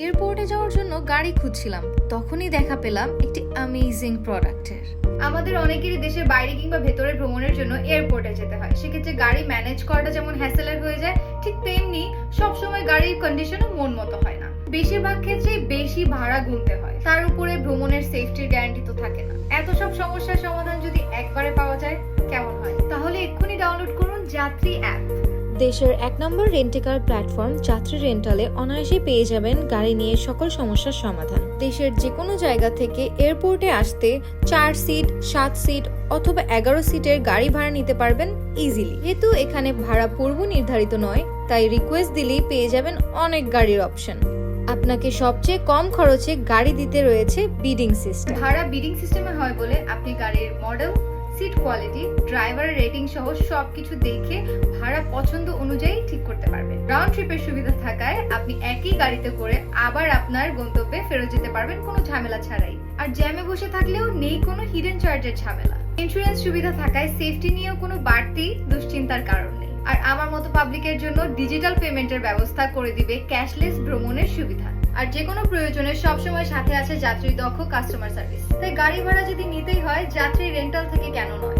এয়ারপোর্টে যাওয়ার জন্য গাড়ি খুঁজছিলাম। তখনই দেখা পেলাম একটি অ্যামেজিং প্রোডাক্টের আমাদের অনেকেরই দেশের বাইরে কিংবা ভেতরে ভ্রমণের জন্য এয়ারপোর্টে যেতে হয়। সেক্ষেত্রে গাড়ি ম্যানেজ করাটা যেমন হ্যাসেলার হয়ে যায়, ঠিক তেমনি সবসময় গাড়ির কন্ডিশনও মন মতো হয় না। বেশিরভাগ ক্ষেত্রেই বেশি ভাড়া গুনতে হয়। তার উপরে ভ্রমণের সেফটির গ্যারান্টি তো থাকে না। এত সব সমস্যার সমাধান যদি একবারে পাওয়া যায়, কেমন হয়? তাহলে এক্ষুনি ডাউনলোড করুন যাত্রী অ্যাপ দেশের এক নম্বর রেন্টেকার প্ল্যাটফর্ম যাত্রী রেন্টালে অনায়াসে পেয়ে যাবেন গাড়ি নিয়ে সকল সমস্যার সমাধান। দেশের যে কোনো জায়গা থেকে এয়ারপোর্টে আসতে চার সিট, সাত সিট অথবা এগারো সিটের গাড়ি ভাড়া নিতে পারবেন ইজিলি যেহেতু এখানে ভাড়া পূর্ব নির্ধারিত নয়, তাই রিকোয়েস্ট দিলেই পেয়ে যাবেন অনেক গাড়ির অপশন আপনাকে সবচেয়ে কম খরচে গাড়ি দিতে রয়েছে বিডিং সিস্টেম ভাড়া বিডিং সিস্টেমে হয় বলে আপনি গাড়ির মডেল সিট কোয়ালিটি ড্রাইভারের রেটিং সহ সবকিছু দেখে, ভাড়া পছন্দ অনুযায়ী ঠিক করতে পারবেন। রাউন্ড ট্রিপের সুবিধা থাকায় আপনি একই গাড়িতে করে আবার আপনার গন্তব্যে ফেরত যেতে পারবেন, কোনো ঝামেলা ছাড়াই। আর জ্যামে বসে থাকলেও নেই কোনো হিডেন চার্জের ঝামেলা। ইন্স্যুরেন্স সুবিধা থাকায় সেফটি নিয়েও কোনো বাড়তি দুশ্চিন্তার কারণ নেই। আর আমার মতো পাবলিকের জন্য ডিজিটাল পেমেন্টের ব্যবস্থা করে দিবে ক্যাশলেস ভ্রমণের সুবিধা। আর যে কোনো প্রয়োজনে সবসময় সাথে আছে যাত্রী দক্ষ কাস্টমার সার্ভিস তাই গাড়ি ভাড়া যদি নিতেই হয় যাত্রী রেন্টাল থেকে কেন নয়?